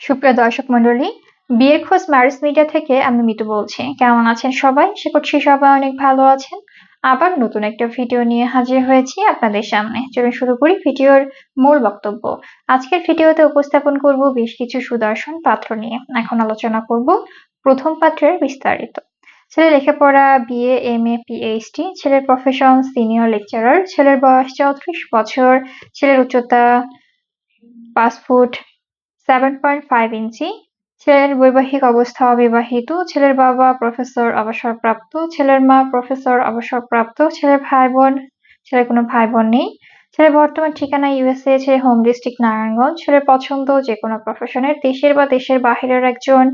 সুপ্রিয় দর্শক মন্ডলী বিয়ের খোঁজ ম্যারেজ মিডিয়া থেকে আমি মিতু বলছি। কেমন আছেন সবাই? সে করছি সবাই অনেক ভালো আছেন। আবার নতুন একটা ভিডিও নিয়ে হাজির হয়েছি আপনাদের সামনে। চলুন শুরু করি ভিডিওর মূল বক্তব্য। আজকের ভিডিওতে উপস্থাপন করব বেশ কিছু সুদর্শন পাত্র নিয়ে। এখন আলোচনা করব প্রথম পাত্রের বিস্তারিত। ছেলে লেখাপড়া, বিএ এম এ পিএইচডি, ছেলের প্রফেশন সিনিয়র লেকচারার ছেলের বয়স চৌত্রিশ বছর, ছেলের উচ্চতা পাঁচ ফুট সেভেন পয়েন্ট ফাইভ ইঞ্চি। ছেলের বৈবাহিক অবস্থা অবিবাহিত। ছেলের বাবা প্রফেসর অবসরপ্রাপ্ত। ছেলের মা প্রফেসর অবসরপ্রাপ্ত। ছেলের ভাই বোন ছেলের কোনো ভাই বোন নেই। ছেলের বর্তমান ঠিকানা ইউএসএ ছেলে হোম ডিস্ট্রিক্ট নারায়ণগঞ্জ। ছেলের পছন্দ যে কোনো প্রফেশনের দেশের বা দেশের বাহিরের একজন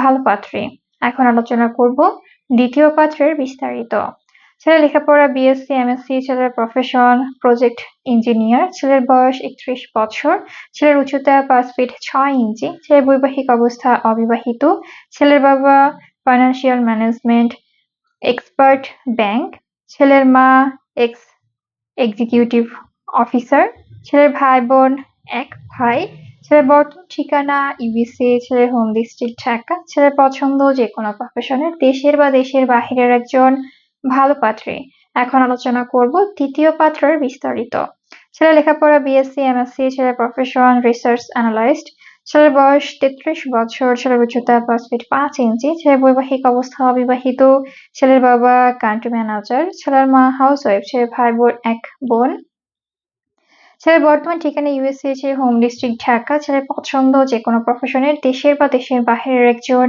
ভালো পাত্রী। এখন আলোচনা করব দ্বিতীয় পাত্রের বিস্তারিত। ছেলে লেখাপড়া বিএসসি এমএসসি ছেলের প্রফেশন প্রজেক্ট ইঞ্জিনিয়ার ছেলের বয়স একত্রিশ বছর, ছেলের উচ্চতা পাঁচ ফিট ছয় ইঞ্চি, ছেলের বৈবাহিক অবস্থা অবিবাহিত, ছেলের বাবা ফাইন্যান্সিয়াল ম্যানেজমেন্ট এক্সপার্ট ব্যাংক ছেলের মা এক্স এক্সিকিউটিভ অফিসার ছেলের ভাই বোন এক ভাই, ছেলের বর্তমান ঠিকানা ইউবিসি ছেলের হোম ডিস্ট্রিক্ট ঢাকা, ছেলের পছন্দ যে কোনো প্রফেশনের দেশের বা দেশের বাহিরের একজন ভালো পাত্রী এখন আলোচনা করব তৃতীয় পাত্রের বিস্তারিত। ছেলে লেখাপড়া বিএসসি এমএসসি ছেলের প্রফেশন রিসার্চ অ্যানালাইস্ট ছেলের বয়স তেত্রিশ বছর, ছেলের উচ্চতা পাঁচ ফিট পাঁচ ইঞ্চি, ছেলের বৈবাহিক অবস্থা অবিবাহিত, ছেলের বাবা কান্ট্রি ম্যানেজার ছেলের মা হাউস ওয়াইফ ছেলের ভাই বোন এক বোন। ছেলের বর্তমান ঠিকানা ইউএসএ হোম ডিস্ট্রিক্ট ঢাকা, ছেলের পছন্দ যে কোনো প্রফেশনের দেশের বা দেশের বাহিরের একজন